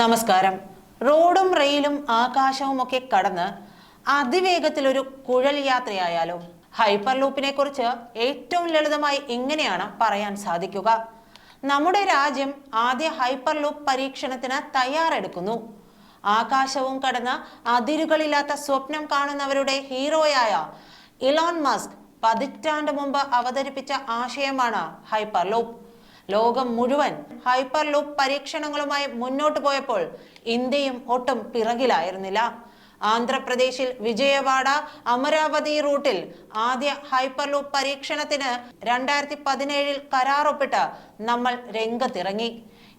നമസ്കാരം. റോഡും റെയിലും ആകാശവും ഒക്കെ കടന്ന് അതിവേഗത്തിലൊരു കുഴൽ യാത്രയായാലോ? ഹൈപ്പർ ലൂപ്പിനെ കുറിച്ച് ഏറ്റവും ലളിതമായി ഇങ്ങനെയാണ് പറയാൻ സാധിക്കുക. നമ്മുടെ രാജ്യം ആദ്യ ഹൈപ്പർ ലൂപ്പ് പരീക്ഷണത്തിന് തയ്യാറെടുക്കുന്നു. ആകാശവും കടന്ന് അതിരുകളില്ലാത്ത സ്വപ്നം കാണുന്നവരുടെ ഹീറോയായ ഇലോൺ മസ്ക് പതിറ്റാണ്ട് മുമ്പ് അവതരിപ്പിച്ച ആശയമാണ് ഹൈപ്പർ ലൂപ്പ് ലോകം മുഴുവൻ ഹൈപ്പർ ലൂപ്പ് പരീക്ഷണങ്ങളുമായി മുന്നോട്ട് പോയപ്പോൾ ഇന്ത്യയും ഒട്ടും പിറകിലായിരുന്നില്ല. ആന്ധ്രാപ്രദേശിൽ വിജയവാഡ അമരാവതി റൂട്ടിൽ ആദ്യ ഹൈപ്പർ ലൂപ്പ് പരീക്ഷണത്തിന് രണ്ടായിരത്തി പതിനേഴിൽ കരാറൊപ്പിട്ട് നമ്മൾ രംഗത്തിറങ്ങി.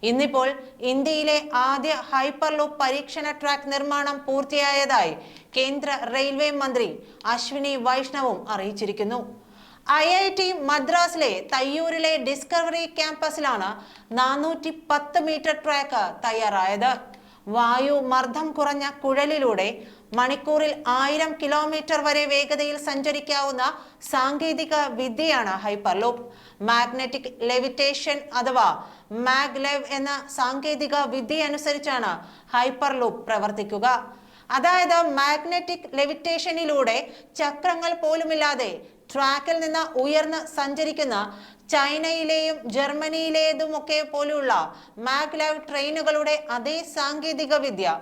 ഇന്നിപ്പോൾ ഇന്ത്യയിലെ ആദ്യ ഹൈപ്പർ ലൂപ്പ് പരീക്ഷണ ട്രാക്ക് നിർമ്മാണം പൂർത്തിയായതായി കേന്ദ്ര റെയിൽവേ മന്ത്രി അശ്വിനി വൈഷ്ണവും അറിയിച്ചിരിക്കുന്നു. ഐ ഐ ടി മദ്രാസിലെ തയ്യൂരിലെ ഡിസ്കവറി ക്യാമ്പസിലാണ് നാനൂറ്റി പത്ത് മീറ്റർ ട്രാക്ക് തയ്യാറായത്. വായു മർദ്ദം കുറഞ്ഞ കുഴലിലൂടെ മണിക്കൂറിൽ ആയിരം കിലോമീറ്റർ വരെ വേഗതയിൽ സഞ്ചരിക്കാവുന്ന സാങ്കേതിക വിദ്യയാണ് ഹൈപ്പർലൂപ്പ്. മാഗ്നറ്റിക് ലെവിറ്റേഷൻ അഥവാ മാഗ്ലെവ് എന്ന സാങ്കേതിക വിദ്യ അനുസരിച്ചാണ് ഹൈപ്പർലൂപ്പ് പ്രവർത്തിക്കുക. അതായത് മാഗ്നറ്റിക് ലെവിറ്റേഷനിലൂടെ ചക്രങ്ങൾ പോലുമില്ലാതെ ട്രാക്കിൽ നിന്ന് ഉയർന്ന് സഞ്ചരിക്കുന്ന ചൈനയിലെയും ജർമ്മനിയിലേതുമൊക്കെ പോലുള്ള മാഗ്ലൈവ് ട്രെയിനുകളുടെ അതേ സാങ്കേതിക വിദ്യ.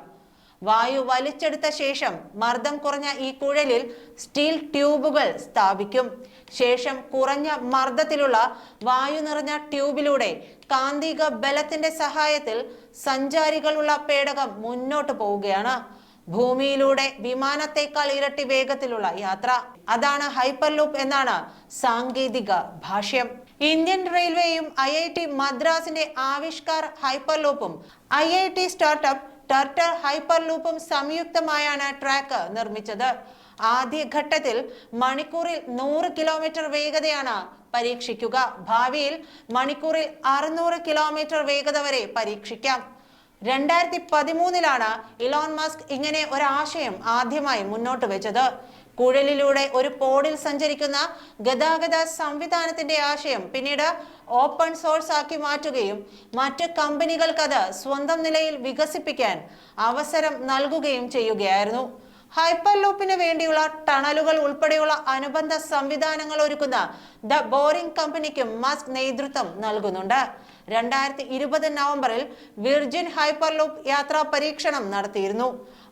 വായു വലിച്ചെടുത്ത ശേഷം മർദ്ദം കുറഞ്ഞ ഈ കുഴലിൽ സ്റ്റീൽ ട്യൂബുകൾ സ്ഥാപിക്കും. ശേഷം കുറഞ്ഞ മർദ്ദത്തിലുള്ള വായു നിറഞ്ഞ ട്യൂബിലൂടെ കാന്തിക ബലത്തിന്റെ സഹായത്തിൽ സഞ്ചാരികളുള്ള പേടകം മുന്നോട്ട് പോവുകയാണ്. ഭൂമിയിലൂടെ വിമാനത്തേക്കാൾ ഇരട്ടി വേഗത്തിലുള്ള യാത്ര. അതാണ് ഹൈപ്പർ ലൂപ്പ് എന്നാണ് സാങ്കേതിക ഭാഷ്യം. ഇന്ത്യൻ റെയിൽവേയും ഐ ഐ ടി മദ്രാസിന്റെ ആവിഷ്കാർ ഹൈപ്പർ ലൂപ്പും I I T startup TuTr hyper ലൂപ്പും സംയുക്തമായാണ് ട്രാക്ക് നിർമ്മിച്ചത്. ആദ്യഘട്ടത്തിൽ മണിക്കൂറിൽ നൂറ് കിലോമീറ്റർ വേഗതയാണ് പരീക്ഷിക്കുക. ഭാവിയിൽ മണിക്കൂറിൽ അറുന്നൂറ് കിലോമീറ്റർ വേഗത വരെ പരീക്ഷിക്കാം. രണ്ടായിരത്തി പതിമൂന്നിലാണ് ഇലോൺ മസ്ക് ഇങ്ങനെ ഒരാശയം ആദ്യമായി മുന്നോട്ട് വെച്ചത്. കുഴലിലൂടെ ഒരു പോഡിൽ സഞ്ചരിക്കുന്ന ഗതാഗത സംവിധാനത്തിന്റെ ആശയം പിന്നീട് ഓപ്പൺ സോഴ്സ് ആക്കി മാറ്റുകയും മറ്റ് കമ്പനികൾക്കത് സ്വന്തം നിലയിൽ വികസിപ്പിക്കാൻ അവസരം നൽകുകയും ചെയ്യുകയായിരുന്നു. ഹൈപ്പർ ലൂപ്പിന് വേണ്ടിയുള്ള ടണലുകൾ ഉൾപ്പെടെയുള്ള അനുബന്ധ സംവിധാനങ്ങൾ ഒരുക്കുന്ന ദ ബോറിംഗ് കമ്പനിക്കും മസ്ക് നേതൃത്വം നൽകുന്നുണ്ട്. രണ്ടായിരത്തി ഇരുപത് നവംബറിൽ വിർജിൻ ഹൈപ്പർലൂപ്പ് യാത്രാ പരീക്ഷണം നടത്തിയിരുന്നു.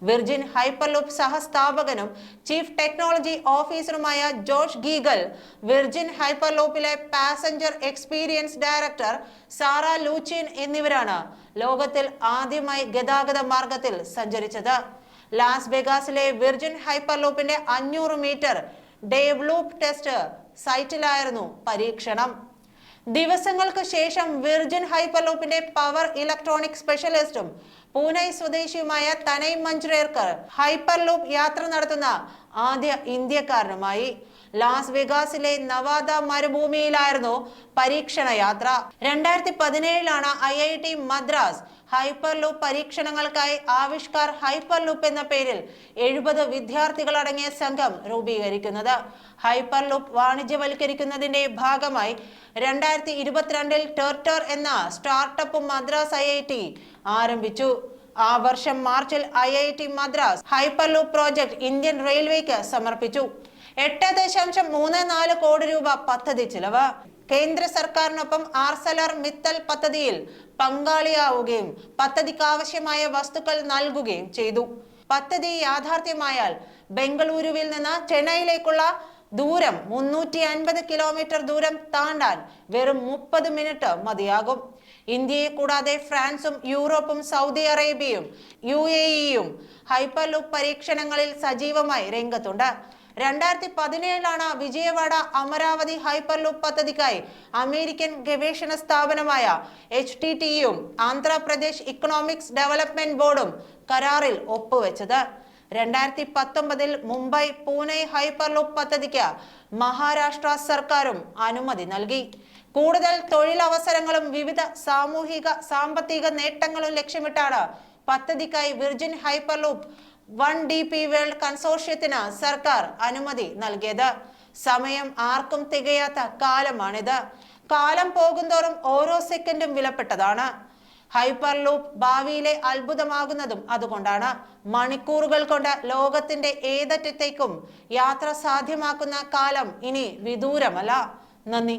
വിർജിൻ ഹൈപ്പർലൂപ്പ് സഹസ്ഥാപകനും ചീഫ് ടെക്നോളജി ഓഫീസറുമായ Josh Giegel Virgin ഹൈപ്പർലൂപ്പിലെ passenger experience director Sara Luchian എന്നിവരാണ് ലോകത്തിൽ ആദ്യമായി ഗതാഗത മാർഗത്തിൽ സഞ്ചരിച്ചത്. ലാസ് വെഗാസിലെ വിർജിൻ ഹൈപ്പർ ലൂപ്പിന്റെ അഞ്ഞൂറ് മീറ്റർ ഡേവ്ലൂപ്പ് ടെസ്റ്റ് സൈറ്റിലായിരുന്നു പരീക്ഷണം. ദിവസങ്ങൾക്ക് ശേഷം വിർജിൻ ഹൈപ്പർലൂപ്പിന്റെ പവർ ഇലക്ട്രോണിക് സ്പെഷ്യലിസ്റ്റും പൂനെ സ്വദേശിയുമായ തനൈ മഞ്ചുരേർക്കർ ഹൈപ്പർ ഹൈപ്പർലൂപ്പ് യാത്ര നടത്തുന്ന ആദ്യ ഇന്ത്യക്കാരനുമായി. ലാസ് വെഗാസിലെ നവാദ മരുഭൂമിയിലായിരുന്നു പരീക്ഷണ യാത്ര രണ്ടായിരത്തി പതിനേഴിലാണ് I I T Madras hyperloop പരീക്ഷണങ്ങൾക്കായി Avishkar hyper loop എന്ന പേരിൽ എഴുപത് വിദ്യാർത്ഥികൾ അടങ്ങിയ സംഘം രൂപീകരിക്കുന്നത്. ഹൈപ്പർ ലൂപ്പ് വാണിജ്യവൽക്കരിക്കുന്നതിന്റെ ഭാഗമായി രണ്ടായിരത്തി ഇരുപത്തിരണ്ടിൽ ടെർട്ടർ എന്ന സ്റ്റാർട്ടപ്പ് മദ്രാസ് ഐ ആരംഭിച്ചു. ആ വർഷം മാർച്ചിൽ I I T Madras hyperloop project Indian റെയിൽവേക്ക് സമർപ്പിച്ചു. എട്ട് ദശാംശം മൂന്ന് നാല് കോടി രൂപ പദ്ധതി ചിലവ്. കേന്ദ്ര സർക്കാരിനൊപ്പം ആർസലർ മിത്തൽ പദ്ധതിയിൽ പങ്കാളിയാവുകയും പദ്ധതിക്ക് ആവശ്യമായ വസ്തുക്കൾ നൽകുകയും ചെയ്തു. പദ്ധതി യാഥാർത്ഥ്യമായാൽ ബംഗളൂരുവിൽ നിന്ന് ചെന്നൈയിലേക്കുള്ള ദൂരം മുന്നൂറ്റി അൻപത് കിലോമീറ്റർ ദൂരം താണ്ടാൻ വെറും മുപ്പത് മിനിറ്റ് മതിയാകും. ഇന്ത്യയെ കൂടാതെ ഫ്രാൻസും യൂറോപ്പും സൗദി അറേബ്യയും യു എ ഇയും ഹൈപ്പർ ലൂപ്പ് പരീക്ഷണങ്ങളിൽ സജീവമായി രംഗത്തുണ്ട്. രണ്ടായിരത്തി പതിനേഴിലാണ് വിജയവാഡ അമരാവതി ഹൈപ്പർ ലൂപ്പ് പദ്ധതിക്കായി അമേരിക്കൻ ഗവേഷണ സ്ഥാപനമായ എച്ച് ടി ടിയും ആന്ധ്രാപ്രദേശ് ഇക്കണോമിക്സ് ഡെവലപ്മെന്റ് ബോർഡും കരാറിൽ ഒപ്പുവെച്ചത്. രണ്ടായിരത്തി പത്തൊമ്പതിൽ മുംബൈ പൂനെ ഹൈപ്പർ ലൂപ്പ് പദ്ധതിക്ക് മഹാരാഷ്ട്ര സർക്കാരും അനുമതി നൽകി. കൂടുതൽ തൊഴിലവസരങ്ങളും വിവിധ സാമൂഹിക സാമ്പത്തിക നേട്ടങ്ങളും ലക്ഷ്യമിട്ടാണ് പദ്ധതിക്കായി Virgin hyperloop one D P World കൺസോർഷ്യത്തിന് സർക്കാർ അനുമതി നൽകിയത്. സമയം ആർക്കും തികയാത്ത കാലമാണിത്. കാലം പോകുന്തോറും ഓരോ സെക്കൻഡും വിലപ്പെട്ടതാണ്. ഹൈപ്പർ ലൂപ്പ് ഭാവിയിലെ അത്ഭുതമാകുന്നതും അതുകൊണ്ടാണ് മണിക്കൂറുകൾ കൊണ്ട് ലോകത്തിന്റെ ഏതറ്റത്തേക്കും യാത്ര സാധ്യമാക്കുന്ന കാലം ഇനി വിദൂരമല്ല. നന്ദി.